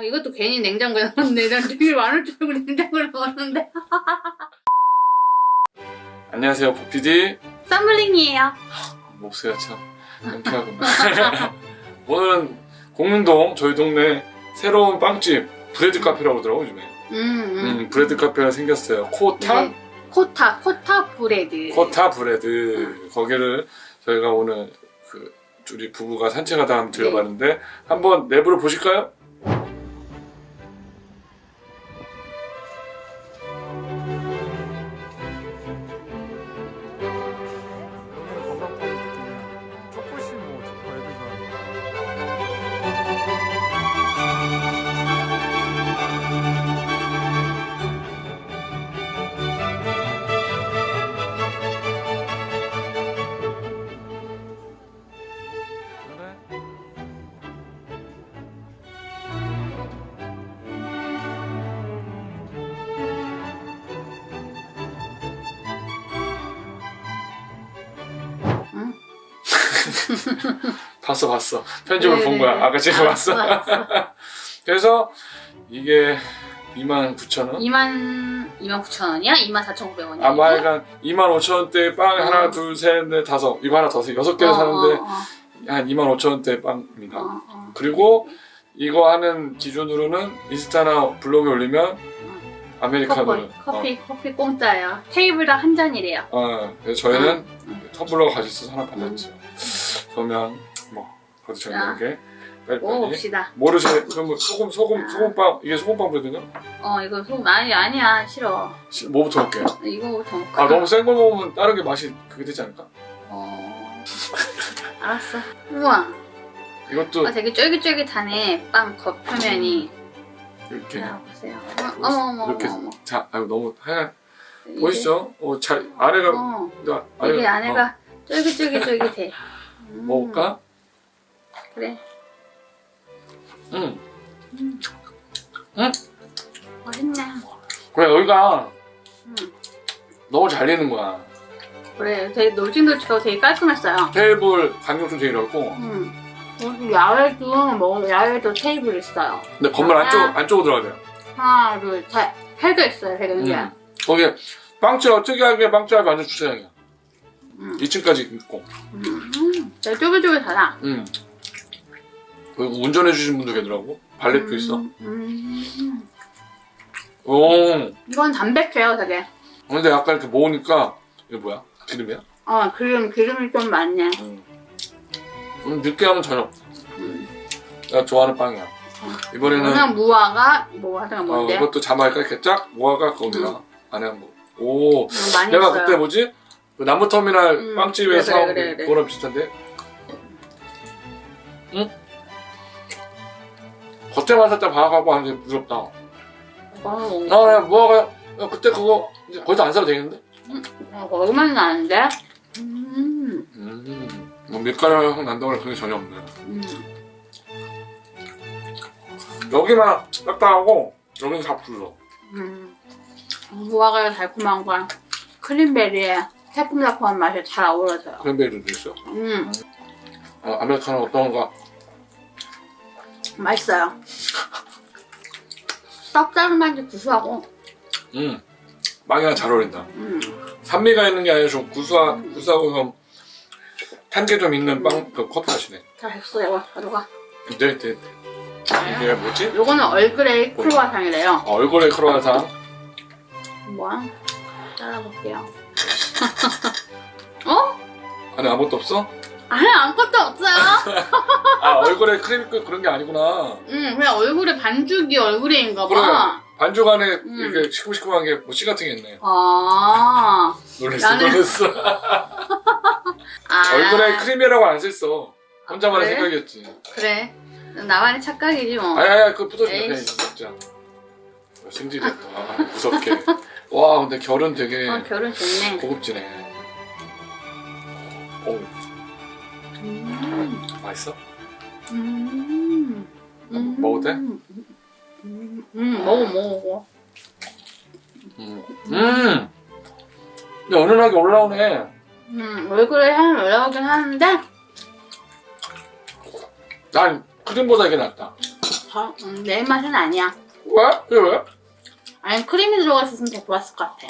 어, 이것도 괜히 냉장고에 넣었는데 난 되게 많을 줄 알고 냉장고에 넣었는데 안녕하세요, 보피디. 쌈블링이에요 목소리가 참 명쾌하구나. 오늘은 공릉동 저희 동네 새로운 빵집 브레드 카페라고 그러더라고 요즘에. 음, 음. 음, 브레드 카페가 생겼어요. 코타 네. 코타 코타 브레드 코타 브레드 거기를 저희가 오늘 그 우리 부부가 산책하다 한번 들어봤는데 한번 내부를 보실까요? 봤어 봤어. 편집을 네, 본 네, 거야. 네. 아까 제가 봤어. 알았어. 그래서 이게 29,000원? 2만 2만 9천 원이야? 2만 4천 9백 원이야? 아마 약간 25,000원대 빵 어. 하나 둘셋넷 다섯. 이거 하나 더서 여섯 개를 사는데 한 25,000원대 빵입니다. 어, 어, 그리고 이거 하는 기준으로는 인스타나 블로그에 올리면 커피 아메리카노를. 커피 커피 공짜예요. 테이블당 한 잔이래요. 어, 어, 그래서 저희는 응. 텀블러가 가지고 있어서 하나 받았죠. 그 러면 뭐 그래도 저희에게 빨리빨리 먹어봅시다. 뭐를 제일 그러면 소금 소금 아. 소금빵 이게 소금빵 브레드냐? 어 이거 소금 아니 아니야. 싫어. 시- 뭐부터 먹게? 이거부터 먹까 아 너무 센 걸 먹으면 다른 게 맛이 그게 되지 않을까? 어. 알았어. 우와. 이것도 아, 되게 쫄깃쫄깃하네. 빵 겉표면이. 이렇게. 자 보세요. 어, 어머 어머 이렇게 어머 어머. 자 아유 너무 하얀 이게- 보이시죠? 어잘 안에가 어. 나- 이게 안에가- 안에가 쫄깃쫄깃쫄깃해. 어, 음, 먹을까? 그래. 응. 맛있네. 그래 여기가 음, 너무 잘 되는 거야. 그래. 되게 놀징놀징하고 되게 깔끔했어요. 테이블 간격 좀 되게 넓고. 음. 여기 야외도 뭐 야외도 테이블 있어요. 근데 건물 아. 안쪽 안쪽으로 들어가야 돼요. 하나 둘 셋. 해가 있어요 해가 이게 음. 거기 빵집 특이하게 빵집이 완전 주차장이야. 음. 2층까지 있고. 음, 되게 쫄깃쫄깃하다 음. 그리고 운전해 주신 분도 계더라고 발렛도 있어 음, 음. 오 이건 담백해요 되게 근데 아까 이렇게 모으니까 이게 뭐야? 기름이야? 어 기름 기름이 좀 많네 음. 음, 느끼함은 전혀 없어 음. 내가 좋아하는 빵이야 이번에는 이거는 무화과 뭐 하여튼 어, 뭔데 이것도 자마이카 이렇게 쫙 모아가 거기다 안에 한 거. 오 많이 내가 있어요 그때 뭐지? 그 나무터미널 음, 빵집에서 그래, 사온 그래, 그래. 거랑 비슷한데? 응? 겉에만 살짝 바삭하고 안에 부드럽다 어, 아, 야, 무화과 야, 그때 그거 이제 거기서 안 사도 되겠는데? 어, 거기만 나는데? 음, 음, 뭐 밀가루 향 난다고 그런 게 전혀 없네. 음. 여기만 딱딱하고 여기는 다 부드러워 음. 무화과의 달콤한 건 크림베리의 새콤달콤한 맛이 잘 어우러져요. 크랜베리도 있어 음. 아, 아메리카노 어떤가? 맛있어요 쌉싸름한지 구수하고 음, 빵이랑 잘 어울린다 음. 산미가 있는 게 아니라 좀 구수하, 구수하고 좀 탄 게 좀 있는 빵, 그 커피 맛이네. 다 됐어요 가져가 네, 네, 네. 이게 뭐지? 요거는 얼그레이 크루아상이래요 아, 얼굴에 크로아상. 한번 잘라볼게요 어? 안에 아무것도 없어? 아니 아무것도 없어요 아, 얼굴에 크림 끝 그런 게 아니구나. 음 그냥 얼굴에 반죽이 얼그레이인가 그러게. 봐 반죽 안에 음. 이렇게 시큼시큼한 게 뭐 씨 같은 게 있네. 아, 놀랬어, 나는- 놀랬어. 아 얼굴에 크림이라고 안 썼어. 혼자만의 그래? 생각이었지. 그래 나만의 착각이지 뭐 아야, 아야, 그거. 그냥 에이씨. 진짜. 승질이야 또. 아, 무섭게. 와, 근데 결은 되게 어, 결혼 좋네 고급지네. 오, 음, 맛있어? 음, 음, 먹어도 돼? 음, 음, 음, 먹어 먹어 음. 음. 근데 은은하게 올라오네. 음, 얼굴에 향이 올라오긴 하는데 난 크림보다 이게 낫다. 저, 음, 내 맛은 아니야. 왜? 그게 왜? 아니 크림이 들어갔었으면 더 좋았을 것 같아.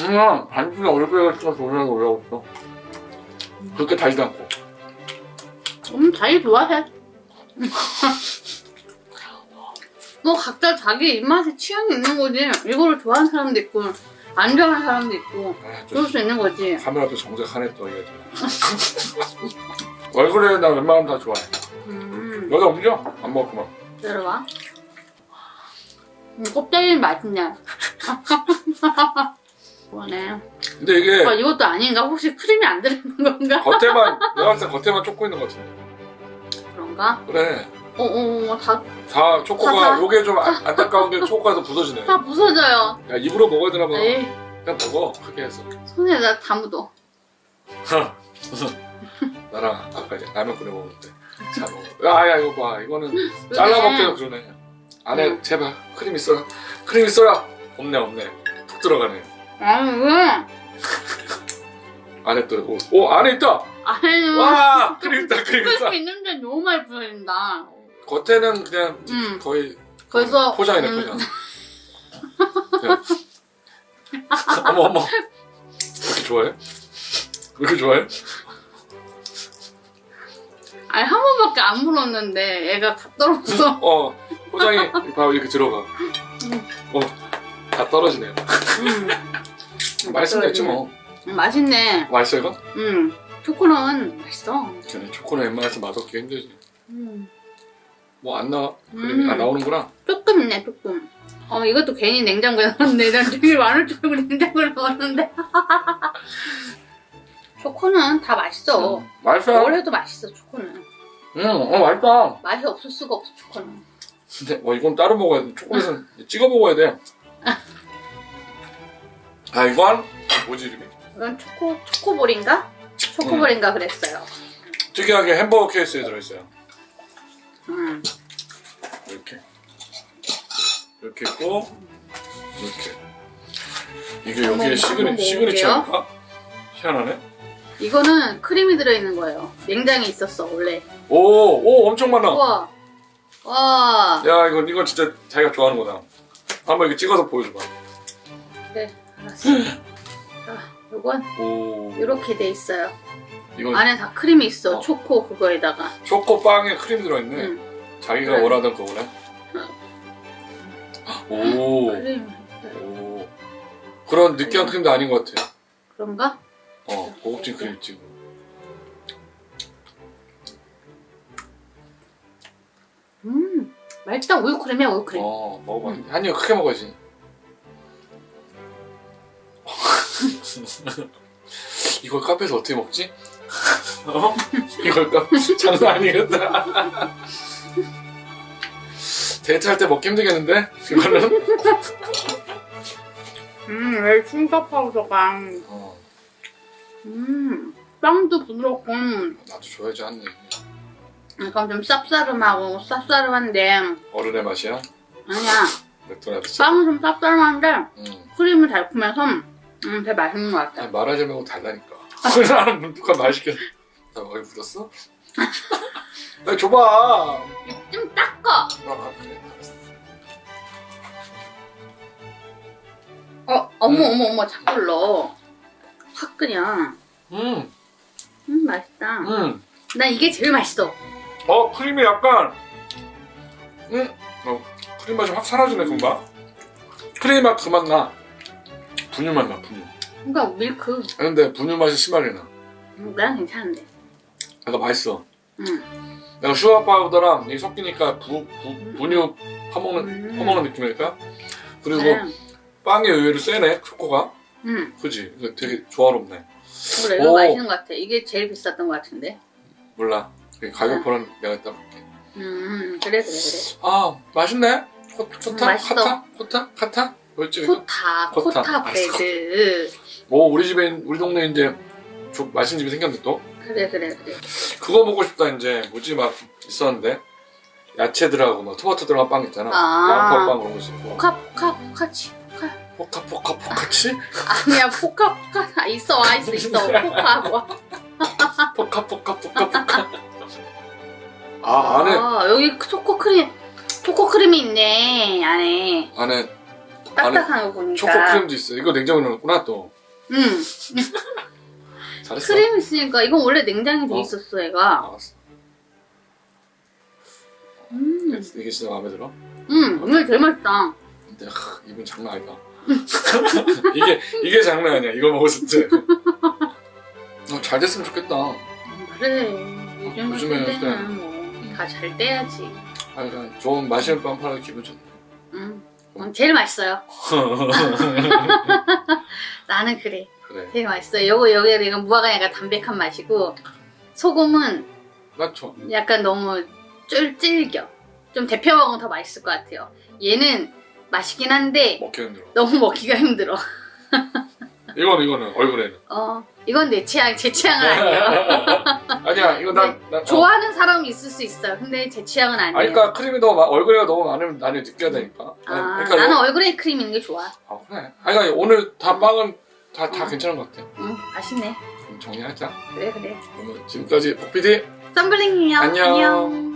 음, 반죽이 얼굴에 찍어서 올라가 올라갔어. 그렇게 달지도 않고. 음, 자기 좋아해. 뭐 각자 자기 입맛에 취향이 있는 거지. 이거를 좋아하는 사람도 있고 안 좋아하는 사람도 있고 아, 좀 그럴 수 있는 거지. 카메라도 정색하네 또 이게. 얼굴에 나 웬만하면 다 좋아해. 음, 여기다 옮겨? 안 먹었구만. 들어봐. 음, 껍데기는 맛있네. 그러네. 근데 이게 아, 이것도 아닌가? 혹시 크림이 안 들어있는 건가? 겉에만 내가 봤을 때 겉에만 초코 있는 것 같은데. 그런가? 그래. 어, 어, 어, 다, 다 초코가 다, 다. 요게 좀 안- 안타까운 게 초코가 더 부서지네. 다 부서져요. 야 입으로 먹어야 되나 봐. 에이, 그냥 먹어 크게 해서. 손에다 다 묻어. 나랑 아까 이제 라면 끓여 먹을 때. 자 먹어. 야야 이거 봐 이거는 잘라 먹기도 그러네. 안에 응. 제발 크림 있어라. 크림 있어라. 없네 없네. 툭 들어가네. 아니, 왜? 안에 또 오, 오 안에 있다. 아니, 와 있다 크림 있다. 크림 있는데 너무 많이 부서진다. 겉에는 그냥 음. 거의 그래서. 포장이네 음, 포장. 그냥. 어머 어머. 그렇게 좋아해? 그렇게 좋아해? 아니, 한 번밖에 안 물었는데 애가 다 떨어져. 어 포장이 봐 이렇게 들어가. 어다 떨어지네. 음. 맛있으면 됐지 뭐. 음, 맛있네. 맛있어 이거? 음. 초코는 맛있어. 그래 초코는 웬만해서 맛없기 힘들지. 음. 뭐 안 나와? 그림이 음. 안 나오는구나. 조금 있네, 조금. 어, 이것도 괜히 냉장고에 넣었네. 난 되게 많을 줄 알고 냉장고에 넣었는데. 초코는 다 맛있어. 음, 맛있어. 뭘 해도 맛있어, 초코는. 응, 어 맛있다. 맛이 없을 수가 없어, 초코는. 근데 어 이건 따로 먹어야 돼. 초콜릿은 찍어 먹어야 돼. 아 이건 뭐지 이름이? 이건 초코, 초코볼인가? 초코볼인가 그랬어요. 특이하게 햄버거 케이스에 들어있어요. 음. 이렇게 이렇게 있고 이렇게 이게 여기에 시그니 시그니처인가? 희한하네. 이거는 크림이 들어있는 거예요. 냉장에 있었어, 원래. 오오 엄청 많아. 우와. 와. 야 이건 이건 진짜 자기가 좋아하는 거다. 한번 이렇게 찍어서 보여줘봐. 그래, 알았어. 자, 요건 오 이렇게 돼 있어요. 이건 안에 다 크림이 있어, 어. 초코 그거에다가. 초코 빵에 크림 들어있네. 음. 자기가 그래. 원하던 거구나. 오. 크림. 오. 그런 느끼한 크림도 아닌 것 같아. 그런가? 어, 고급진 크림 있지. 음, 맛있다. 우유 크림이야, 우유 크림. 어, 먹어봐. 한입 크게 먹어야지. 이걸 카페에서 어떻게 먹지? 어? 이걸 카 장난 아니겠다. 데이트할 때 먹기 힘들겠는데? 이거는? 음, 왜 충격 파우더가. 어, 음, 빵도 부드럽고, 나도 좋아하지 않네. 약간 좀 쌉싸름하고, 쌉싸름한데, 어른의 맛이야? 아니야. 맥도날드. 빵은 좀 쌉싸름한데, 응. 크림은 달콤해서, 음, 되게 맛있는 것 같아. 아니, 말고 달라니까. 나는 누가 말 시켰어. 나 거기 묻었어? 야, 줘봐. 입좀 닦어! 아, 그래. 알았어. 어, 어머, 어머, 어머, 자꾸 넣어. 확 그냥. 음, 음, 맛있다. 음. 난 이게 제일 맛있어. 어, 크림이 약간, 음, 어, 크림 맛이 확 사라지네, 금방. 크림 맛 그만 나. 분유 맛 나, 분유. 그러니까 밀크. 아, 근데 분유 맛이 심하게 나. 음, 난 괜찮은데. 약간 맛있어. 음. 내가 슈가 파우더랑 이 섞이니까 부, 부, 분유 퍼먹는, 음. 퍼먹는 느낌이니까. 그리고 그래. 빵이 의외로 세네, 초코가. 음. 그지? 되게 조화롭네. 그래, 이거 오. 맛있는 것 같아. 이게 제일 비쌌던 것 같은데. 몰라. 이 가격표는 내가 이따 볼게. 음, 그래, 그래, 그래. 아, 맛있네? 코, 코타? 음, 맛있어. 카타? 코타? 카타? 뭐였지? 코타, 코타. 코타 브레드. 오, 우리 집에, 우리 동네 이제 좀 맛있는 집이 생겼네, 또. 그래, 그래, 그래. 그거 먹고 싶다, 이제. 뭐지, 막 있었는데. 야채들하고 막 토마토 들어간 빵 있잖아. 아. 양파빵 그런 거 있었고. 포카, 포카, 포카치. 포카. 포카, 포카, 포카치? 아니야, 포카, 포카. 아, 있어, 아, 있어, 있어. 포카, 뭐. 포카, 포카, 포카, 포카. 아, 안에. 아, 여기 초코 크림. 초코 크림이 있네 안에 안에 딱딱한 거 보니까. 초코 크림도 있어. 이거 냉장고에 넣었구나 또. 응. 잘했어. 크림 있으니까 이건 원래 냉장이 돼 어. 있었어 얘가. 알았어. 음. 이게 진짜 마음에 들어. 음 이거 되게 맛있다. 근데 하, 이분 장난 아니다. 이게 이게 장난 아니야. 이거 먹었을 때. 어, 잘 됐으면 좋겠다. 음, 그래. 요즘 요즘에 같은 그냥- 때는 뭐 다 잘 떼야지. 아, 그냥 좋은 맛있는 빵 팔아도 기분 좋네. 음. 음, 제일 맛있어요. 나는 그래. 그래. 되게 맛있어요. 요거 여기 내가 무화과 약간 담백한 맛이고 소금은 나 좋아. 약간 너무 쫄 질겨. 좀 데펴 먹으면 더 맛있을 것 같아요. 얘는 맛있긴 한데 먹기 힘들어. 너무 먹기가 힘들어. 이거는 이거는 얼굴에는. 어 이건 내 취향 제 취향은 아니에요. 아니야 이거 나, 나 어. 좋아하는 사람이 있을 수 있어요. 근데 제 취향은 아니에요. 아니 그러니까 크림이 너무 많- 얼굴에 너무 많으면 나는 느껴야 되니까. 아, 그러니까 나는 요- 얼굴에 크림 있는 게 좋아. 아 그래. 아니 그러니까 오늘 다 빵은 다다 응. 괜찮은 것 같아. 응, 맛있네. 그럼 정리하자. 그래 그래. 그러면 지금까지 복피디 썬블링이요. 안녕. 안녕.